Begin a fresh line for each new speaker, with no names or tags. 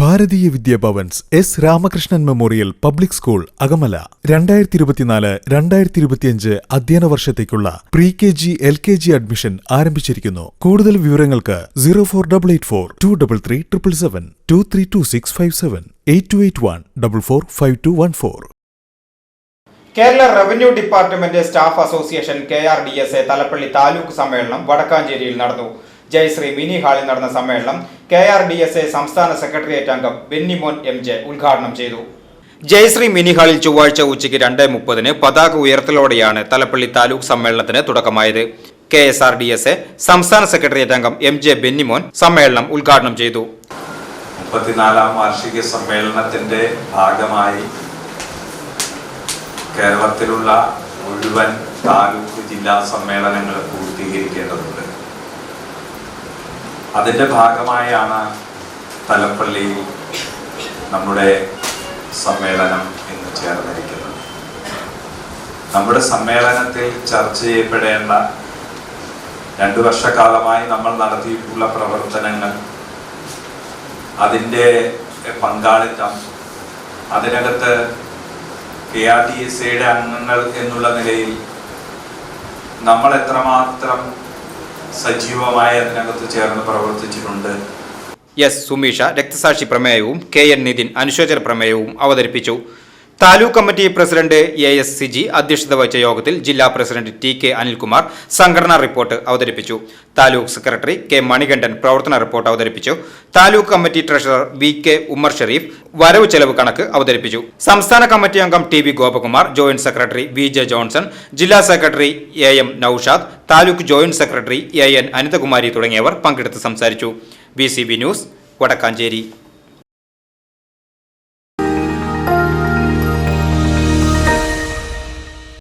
Bharatiya Vidyabhavan's S Ramakrishnan memorial public school Akamala. രണ്ടായിരത്തി ഇരുപത്തിനാല് രണ്ടായിരത്തി ഇരുപത്തിയഞ്ച് അധ്യയന വർഷത്തേക്കുള്ള pre K G L K G admission ആരംഭിച്ചിരിക്കുന്നു. കൂടുതൽ വിവരങ്ങൾക്ക് zero four double eight four two double three triple seven two three two six five seven eight two eight one double four five two one four.
Kerala revenue department staff association K R D S A Thalappilly taluk സമ്മേളനം വടക്കാഞ്ചേരിയിൽ നടന്നു. Jayashree mini ഹാളിൽ നടന്ന സമ്മേളനം K R D S A സംസ്ഥാന secretariat അംഗം Bennymon M J ഉദ്ഘാടനം ചെയ്തു. ജയശ്രീ മിനി ഹാളിൽ ചൊവ്വാഴ്ച ഉച്ചയ്ക്ക് രണ്ട് മുപ്പതിന് പതാക ഉയർത്തലോടെയാണ് തലപ്പള്ളി താലൂക്ക് സമ്മേളനത്തിന് തുടക്കമായത്. K S R D S A സംസ്ഥാന സെക്രട്ടേറിയറ്റ് അംഗം എം ജെ ബെന്നിമോൻ സമ്മേളനം ഉദ്ഘാടനം ചെയ്തു.
മുപ്പത്തിനാലാം വാർഷിക സമ്മേളനത്തിന്റെ ഭാഗമായി കേരളത്തിലുള്ള മുഴുവൻ താലൂക്ക് ജില്ലാ സമ്മേളനങ്ങൾ പൂർത്തീകരിക്കേണ്ടതുണ്ട്. അതിന്റെ ഭാഗമായാണ് തലപ്പള്ളിയിൽ നമ്മുടെ സമ്മേളനം ഇന്ന് ചേർന്നിരിക്കുന്നത്. നമ്മുടെ സമ്മേളനത്തിൽ ചർച്ച ചെയ്യപ്പെടേണ്ട രണ്ടു വർഷക്കാലമായി നമ്മൾ നടത്തിയിട്ടുള്ള പ്രവർത്തനങ്ങൾ അതിന്റെ പങ്കാളിത്തം അതിനകത്ത് കെ ആർ ടി എസ് സിയുടെ അംഗങ്ങൾ എന്നുള്ള നിലയിൽ നമ്മൾ എത്രമാത്രം സജീവമായി അതിനകത്ത് ചേർന്ന് പ്രവർത്തിച്ചിട്ടുണ്ട്.
എസ് സുമീഷ രക്തസാക്ഷി പ്രമേയവും കെ എൻ നിതിൻ അനുശോചന പ്രമേയവും അവതരിപ്പിച്ചു. Taluk committee president A S Siji അധ്യക്ഷത വഹിച്ച യോഗത്തിൽ ജില്ലാ പ്രസിഡന്റ് ടി കെ അനിൽകുമാർ സംഘടനാ റിപ്പോർട്ട് അവതരിപ്പിച്ചു. താലൂക്ക് സെക്രട്ടറി കെ മണികണ്ഠൻ പ്രവർത്തന റിപ്പോർട്ട് അവതരിപ്പിച്ചു. Taluk committee treasurer V K Ummer Sherif വരവ് ചെലവ് കണക്ക് അവതരിപ്പിച്ചു. സംസ്ഥാന കമ്മിറ്റി അംഗം T V Gopakumar joint secretary V J Johnson ജില്ലാ secretary A M Naushad taluk joint secretary A N Anithakumari തുടങ്ങിയവർ പങ്കെടുത്ത് സംസാരിച്ചു. B news Vadakkanchery.